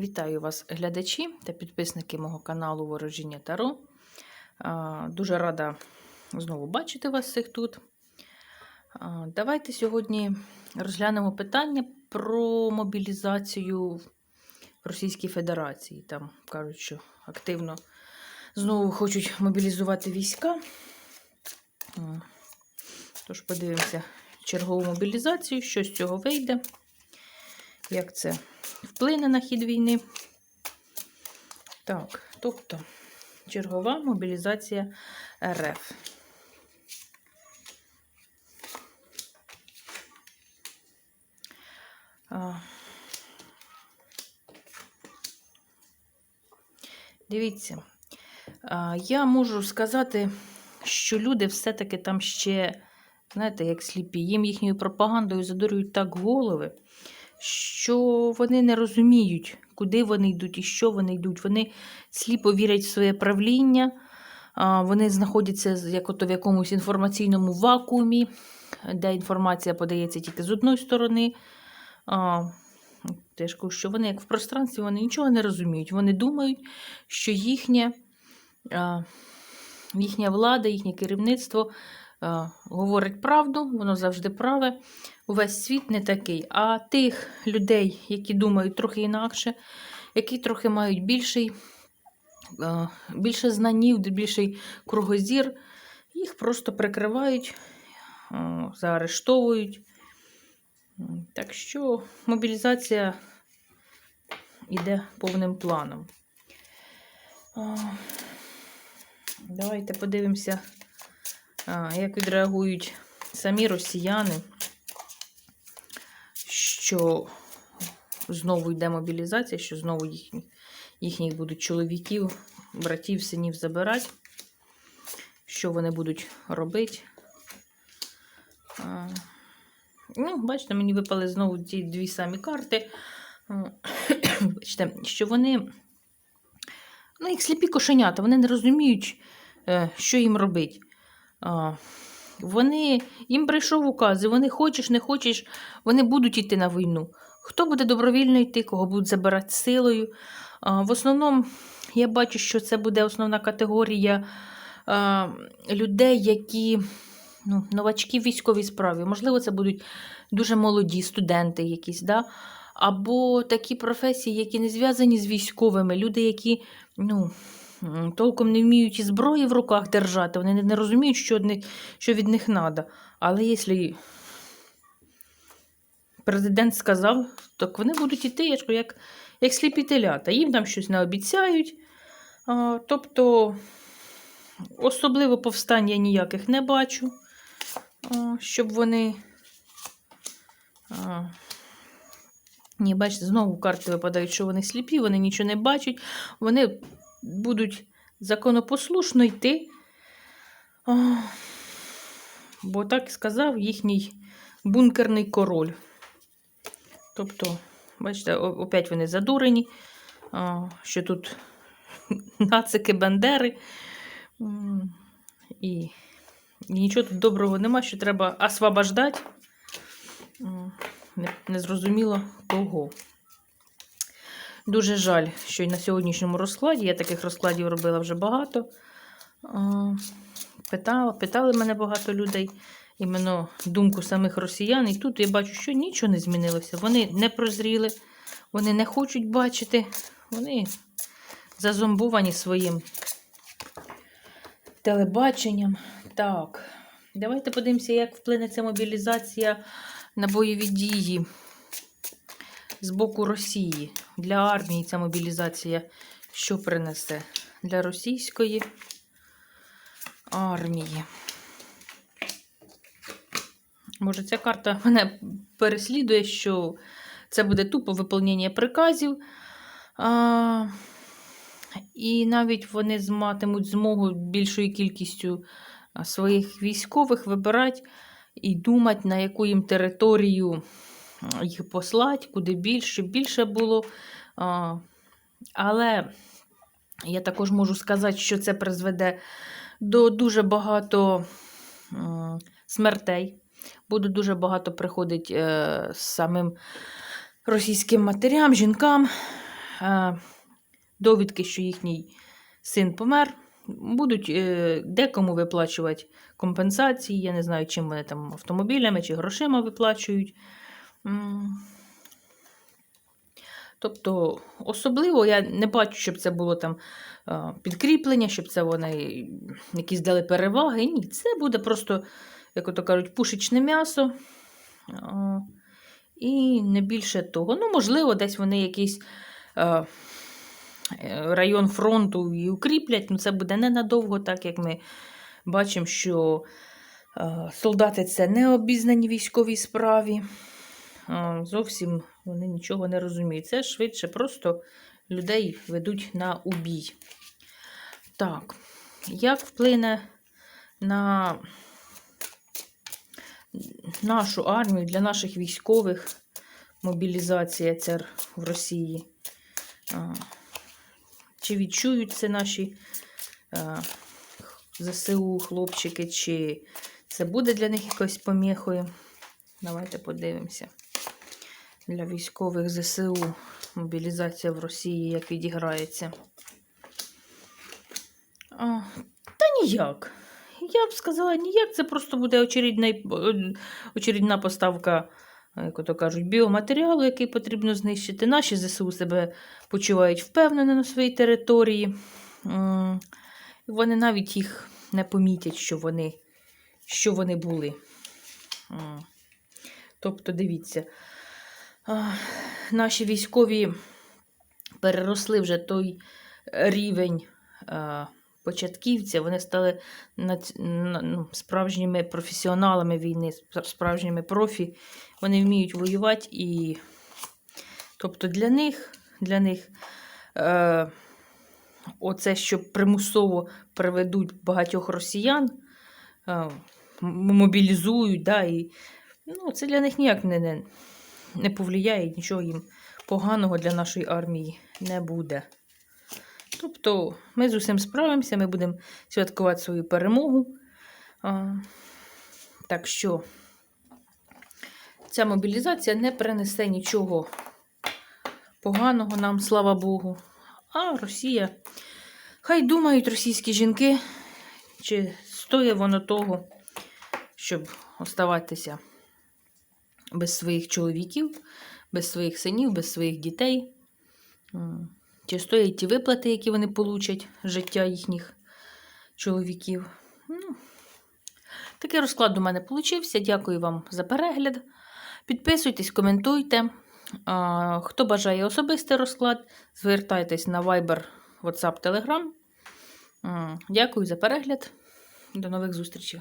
Вітаю вас, глядачі та підписники мого каналу Ворожіння Таро. Дуже рада знову бачити вас всіх тут. Давайте сьогодні розглянемо питання про мобілізацію в Російській Федерації. Там кажуть, що активно знову хочуть мобілізувати війська. Тож подивимося чергову мобілізацію, що з цього вийде, як це вплине на хід війни. Так, тобто чергова мобілізація РФ. Дивіться, я можу сказати, що люди все-таки там ще, знаєте, як сліпі, їм їхньою пропагандою задурюють так голови, що вони не розуміють, куди вони йдуть і що вони йдуть. Вони сліпо вірять в своє правління, вони знаходяться як ото в якомусь інформаційному вакуумі, де інформація подається тільки з одної сторони. Теж кажу, що вони як в пространстві вони нічого не розуміють. Вони думають, що їхнє, їхня влада, їхнє керівництво говорить правду, воно завжди праве. Увесь світ не такий. А тих людей, які думають трохи інакше, які трохи мають більший, більше знанів, більший кругозір, їх просто прикривають, заарештовують. Так що мобілізація йде повним планом. Давайте подивимося, як відреагують самі росіяни, що знову йде мобілізація, що знову їхні, їхніх будуть чоловіків, братів, синів забирати. Що вони будуть робити? Ну, бачите, мені випали знову ті дві самі карти. Бачите, що вони, ну, як сліпі кошенята, вони не розуміють, е, що їм робити. Вони, їм прийшов указ, і вони хочеш, не хочеш, вони будуть йти на війну. Хто буде добровільно йти, кого будуть забирати силою. В основному, я бачу, що це буде основна категорія людей, які ну, новачки в військовій справі. Можливо, це будуть дуже молоді студенти якісь, да? Або такі професії, які не зв'язані з військовими, люди, які ну, толком не вміють і зброї в руках держати, вони не, розуміють, що, що від них треба. Але якщо президент сказав, так вони будуть іти, як, як сліпі телята. Їм там щось не обіцяють. А, тобто, особливо повстань я ніяких не бачу, а, щоб вони. А, ні, бачите, знову карти випадають, що вони сліпі, вони нічого не бачать, вони будуть законопослушно йти. А, бо так сказав їхній бункерний король. Тобто, бачите, о- опять вони задурені, а, що тут нацики Бандери. І, і нічого тут доброго нема, що треба освобождати. М, Не, не кого. Дуже жаль, що й на сьогоднішньому розкладі, я таких розкладів робила вже багато. Питали, питали мене багато людей іменно думку самих росіян. І тут я бачу, що нічого не змінилося. Вони не прозріли, вони не хочуть бачити, вони зазомбовані своїм телебаченням. Так, давайте подивимося, як вплине ця мобілізація на бойові дії з боку Росії. Для армії ця мобілізація що принесе? Для російської армії. Може, ця карта мене переслідує, що це буде тупо виповнення приказів. А, і навіть вони матимуть змогу більшою кількістю своїх військових вибирати і думати, на яку їм територію їх послати, куди більше, більше було. Але я також можу сказати, що це призведе до дуже багато смертей. Буде дуже багато приходить е, самим російським матерям, жінкам е, довідки, що їхній син помер. Будуть е, декому виплачувати компенсації. Я не знаю, чим вони там автомобілями чи грошима виплачують. Тобто, особливо я не бачу, щоб це було там е, підкріплення, щоб це вони якісь дали переваги. Ні, це буде просто, як ото кажуть, пушечне м'ясо. Е, І не більше того. Ну, можливо, десь вони якийсь е, район фронту і укріплять, ну це буде ненадовго, так як ми бачимо, що е, солдати це не обізнані військовій справі. Е, Зовсім вони нічого не розуміють. Це швидше просто людей ведуть на убій. Так, як вплине на нашу армію, для наших військових мобілізація ця в Росії? Чи відчують це наші а, ЗСУ хлопчики, чи це буде для них якось поміхою? Давайте подивимося. Для військових ЗСУ мобілізація в Росії як відіграється. А, та ніяк. Я б сказала, ніяк. Це просто буде очередна, очередна поставка, як ото кажуть, біоматеріалу, який потрібно знищити. Наші ЗСУ себе почувають впевнено на своїй території. Вони навіть їх не помітять, що вони, що вони були. Тобто, дивіться, наші військові переросли вже той рівень а, початківця, вони стали ну, справжніми професіоналами війни, справжніми профі. Вони вміють воювати і. Тобто для них, для них е, оце, що примусово приведуть багатьох росіян, е, мобілізують, да, і, ну, це для них ніяк не, не, не повлияє, нічого їм поганого для нашої армії не буде. Тобто ми з усім справимося, ми будемо святкувати свою перемогу. Так що ця мобілізація не принесе нічого поганого нам, слава Богу. А Росія, хай думають російські жінки, чи стоїть воно того, щоб оставатися без своїх чоловіків, без своїх синів, без своїх дітей. Чи стоять ті виплати, які вони получать життя їхніх чоловіків. Ну, такий розклад у мене получився. Дякую вам за перегляд. Підписуйтесь, коментуйте. Хто бажає особистий розклад, звертайтесь на Viber, WhatsApp, Telegram. Дякую за перегляд. До нових зустрічей.